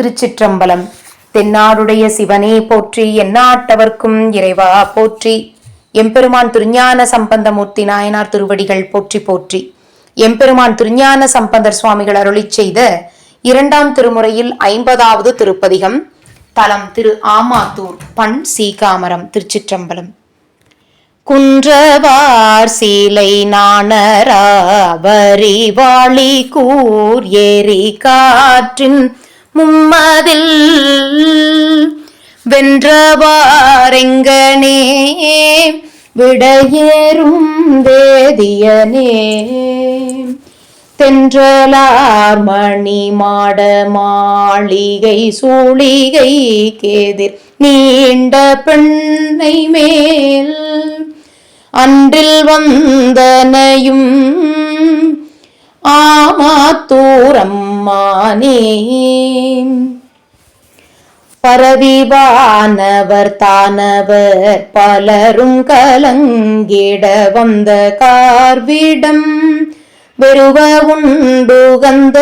திருச்சிற்றம்பலம். தென்னாடுடைய சிவனே போற்றி எந்நாட்டவர்க்கும் இறைவா போற்றி. எம்பெருமான் திருஞான சம்பந்தமூர்த்தி நாயனார் திருவடிகள் போற்றி போற்றி. எம்பெருமான் திருஞான சம்பந்தர் சுவாமிகள் அருளி செய்த இரண்டாம் திருமுறையில் ஐம்பதாவது திருப்பதிகம் தலம் திரு ஆமாத்தூர் பண் சீகாமரம் திருச்சிற்றம்பலம். குன்றவார் சீலை நாணராவரி வாழி கூர் ஏரி காற்றின் மும்மதில் வென்றவாரெங்கனே விடையேறும் வேதியனே. தென்றலார் மணி மாட மாளிகை சூளிகை கேதிர் நீண்ட பெண்ணை மேல் அன்றில் வந்தனையும் ஆமாத்தூரம்மானே. பரவிவானவர் தானவர் பலரும் கலங்கிட வந்த கார்விடம் வெறுவ உண்டுகந்த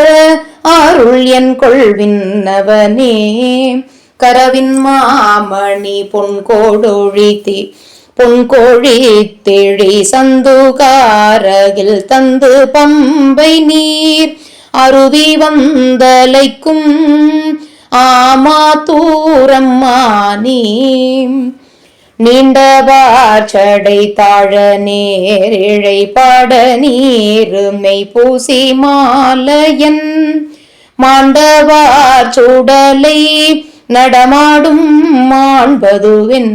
அருள் என் கொள்வின்னவனே. கரவின் மாமணி பொன்கோடொழித்தி பொன்கோழி திழி சந்துகாரகில் தந்து பம்பை நீர். அருவி வந்தலைக்கும் ஆமா ஆமாத்தூரம்மானே நீண்டவார் சடை தாழ நேரிழை பாட நீருமை பூசி மாலையன். மாண்டவார் சுடலை நடமாடும் மாண்பதுவின்.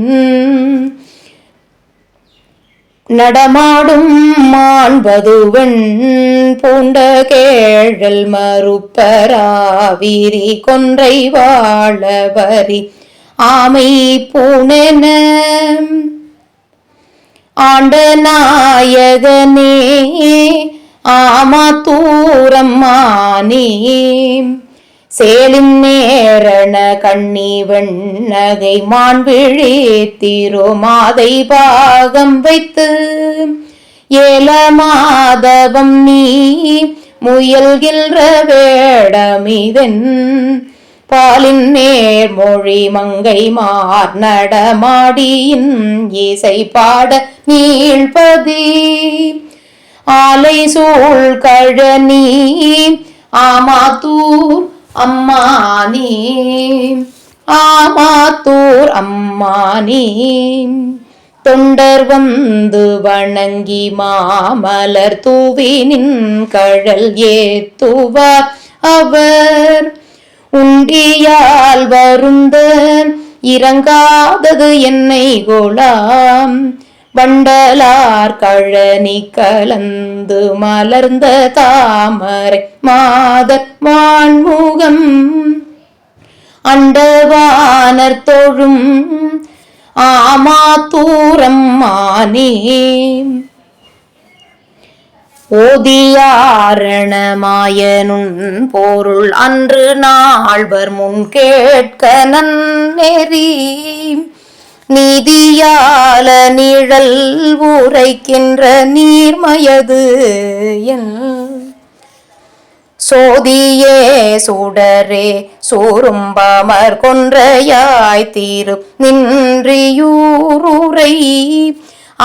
நடமாடும் மாண்பதுவன் பூண்ட கேழல் மறுப்பராவிரி கொன்றை வாழவரி ஆமை பூணென. ஆண்ட நாயகனே ஆமா ஆமாத்தூரம்மானே சேலின் நேரண கண்ணி வெண்ணகை மான்விழி திருமாதை பாகம் வைத்து ஏல மாதவம் நீ முயல்கின்ற வேடமிதன் பாலின் நேர்மொழி மங்கை மார் நடமாடியின் இசை பாட நீழ்பதி ஆலை சூழ் கழனி ஆமாத்தூர் அம்மானே ஆமாத்தூர் அம்மானே தொண்டர் வந்து வணங்கி மாமலர் தூவினின் கழல் ஏத்துவார் அவர். உண்டியால் வருந்த இறங்காதது என்னை கோலாம். வண்டலார் கழனி கலந்து மலர்ந்த தாமரை மாத வான்முகம் அண்டவானர் தொழும் ஆமாத்தூரம் மானே ஓதியாரணமாயனுன் பொருள் அன்று நாள்வர் முன் கேட்க நன்னெறி. நீதியால நிழல் ஊரைக்கின்ற நீர்மயது என் சோதியே சுடரே சூரும்பமர் கொன்றையாய் தீரும் நின்றியூருரை.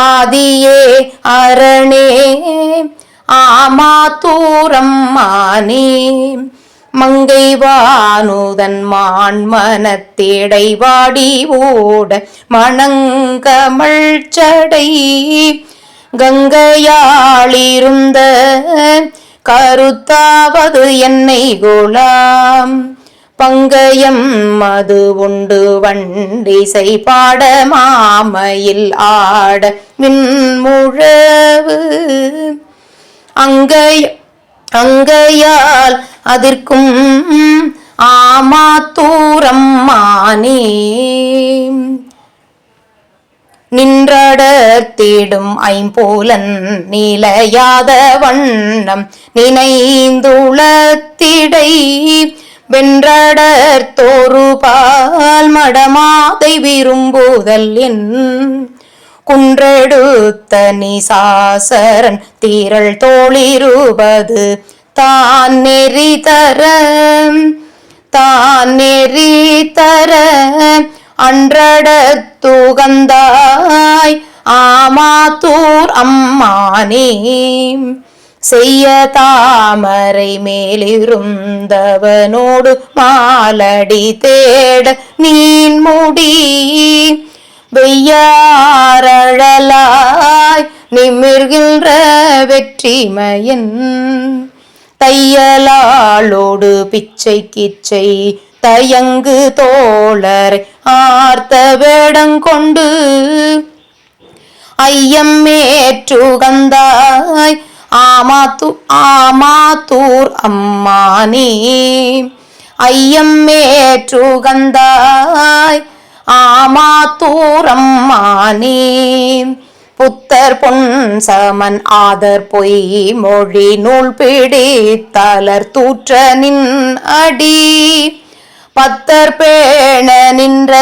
ஆதியே அரணே ஆமா தூரம் மானே. மங்கை வானுதன் மான் மனத்தேடை வாடி ஓட மணங்கமள் சடை கங்கையாளிருந்த கருத்தாவது என்னை கோலாம். பங்கயம் மது உண்டு வண்டிசை பாட மாமையில் ஆட மின்முழவு அங்கை அங்கையால் அதிர்க்கும் ஆமாத்தூரம் மானே. நின்றட தேடும் ஐம்போலன் நிலையாத வண்ணம் நினைந்துளத்திடை. வென்றடர் தோறுபால் மடமாதை விரும்புதல் என் குன்றெடுத்த நிசாசரன் தீரள் தோளிருபது. தான் நெறி தர தான் நெறி தர. அன்றட தூகந்தாய் ஆமாத்தூர் அம்மானே செய்ய தாமரை மேலிருந்தவனோடு மாலடி தேட நீன் முடி. வெய்யாரழலாய் நிமிர்கின்ற வெற்றிமயன் தையலாளோடு பிச்சை கிச்சை தயங்கு தோழர் ஆர்த்த வேடங்கொண்டு ஐயம் மேற்றுகந்தாய் ஆமாத்து ஆமாத்தூர் அம்மானே. ஐயம் மேற்றுகந்தாய் ஆமாத்தூர் அம்மானே. புத்தர் பொன் சமன் ஆதர் பொய் மொழி நூல் பிடித்தலர் தூற்ற நின் அடி. பத்தர் பேண நின்ற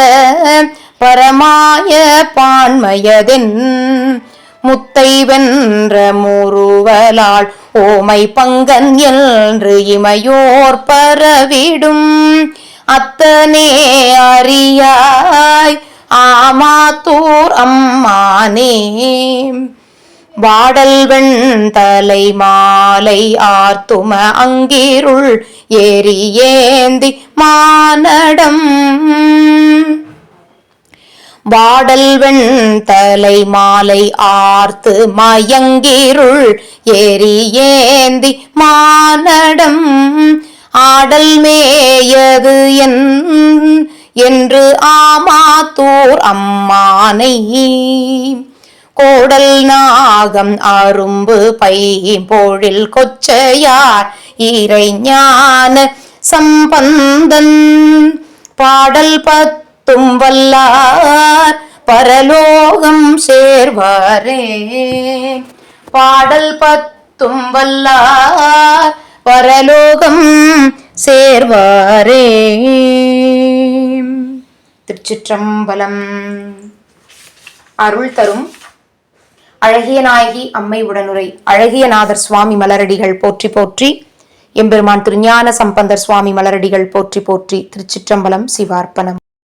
பரமாய பான்மயதென். முத்தை வென்ற முருவலாள் ஓமை பங்கன் என்று இமையோர் பரவிடும். அத்தனே அறியாய் ஆமாத்தூர் அம்மானே. வாடல் வெண்தலை மாலை ஆர்த்தும அங்கிருள் ஏறி ஏந்தி மானடம். வாடல் வெண்தலை மாலை ஆர்த்து மயங்கிருள் ஏறி ஏந்தி மானடம். ஆடல் மேயது என் என்று ஆமாத்தூர் அம்மானை. கோடல் நாகம் அரும்பு பை போழில் கொச்சையார் இறைஞான சம்பந்தன். பாடல் பத்தும் வல்லார் பரலோகம் சேர்வாரே. பாடல் பத்தும் வல்லார் பரலோகம் சேர்வாரே. திருச்சிற்றம்பலம். அருள் தரும் அழகிய நாயகி அம்மை உடனுரை. அழகிய நாதர் சுவாமி மலரடிகள் போற்றி போற்றி. எம்பெருமான் திருஞான சம்பந்தர் சுவாமி மலரடிகள் போற்றி போற்றி. திருச்சிற்றம்பலம் சிவார்ப்பணம்.